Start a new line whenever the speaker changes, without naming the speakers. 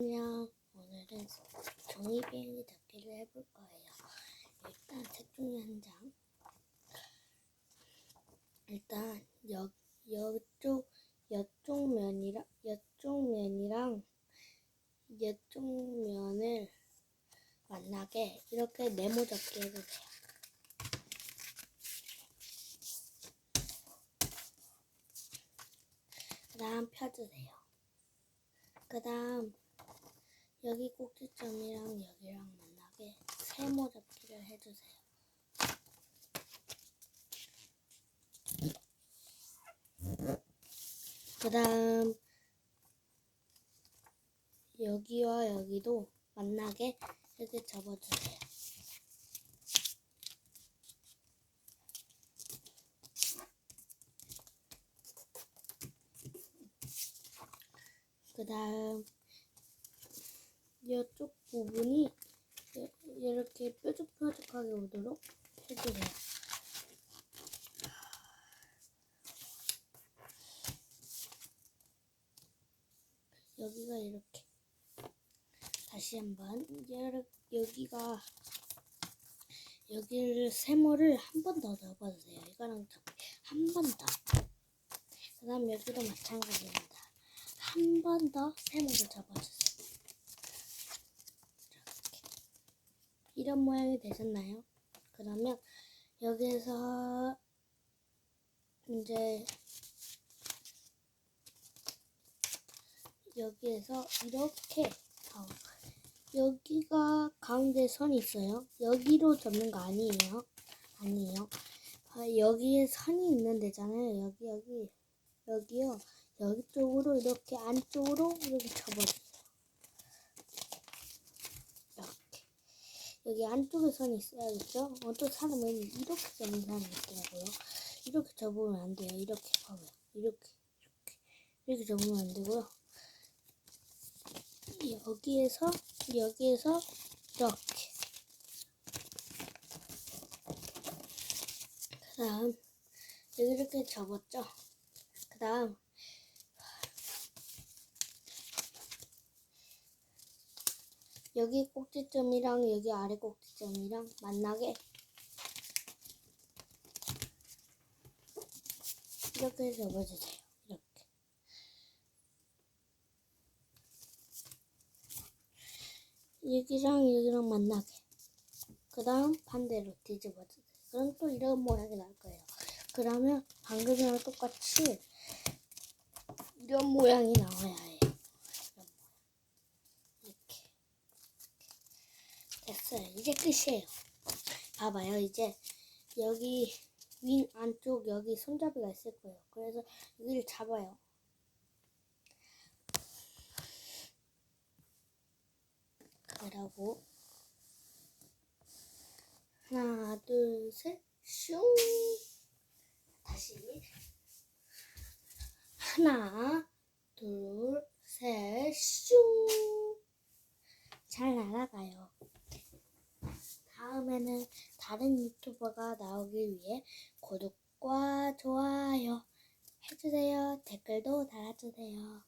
안녕. 오늘은 종이 비행기 잡기를 해볼 거예요. 일단 색종이 한 장. 일단 여 여쪽 여쪽 면이랑 여쪽 면이랑 여쪽 면을 만나게 이렇게 네모 잡기 해주세요. 그다음 펴주세요. 그다음 여기 꼭지점이랑 여기랑 만나게 세모 잡기를 해주세요. 그 다음 여기와 여기도 만나게 이렇게 접어주세요. 그 다음 이쪽 부분이 이- 이렇게 뾰족뾰족하게 오도록 해주세요. 여기가 이렇게 다시 한번 여기가 여기를 세모를 한 번더 접어주세요. 이거랑 한 번 더. 그 다음 여기도 마찬가지입니다. 한 번 더 세모를 접어주세요. 이렇게 이런 모양이 되셨나요? 그러면 여기에서 이제 여기에서 이렇게 어, 여기가 가운데 선이 있어요. 여기로 접는 거 아니에요. 아니에요. 아, 여기에 선이 있는 데잖아요. 여기 여기 여기요. 여기 쪽으로 이렇게 안쪽으로 이렇게 접어주세요. 이렇게 여기 안쪽에 선이 있어야겠죠? 어떤 사람은 이렇게 접는 사람이 있더라고요. 이렇게 접으면 안 돼요. 이렇게 봐봐요. 이렇게 이렇게 이렇게 접으면 안 되고요. 여기에서 여기에서 이렇게 그 다음 여기 이렇게 접었죠 그 다음 여기 꼭지점이랑 여기 아래 꼭지점이랑 만나게 이렇게 접어주세요 이렇게 여기랑 여기랑 만나게. 그 다음 반대로 뒤집어주세요. 그럼 또 이런 모양이 날 거예요. 그러면 방금이랑 똑같이 이런 모양이 나와야 해요. 이런 모양. 이렇게. 됐어요. 이제 끝이에요. 봐봐요. 이제 여기 윈 안쪽 여기 손잡이가 있을 거예요. 그래서 여기를 잡아요. 그러고 하나 둘셋 슝 다시 하나 둘셋슝잘 날아가요. 다른 유튜버가 나오기 위해 구독과 좋아요 해주세요. 댓글도 달아주세요.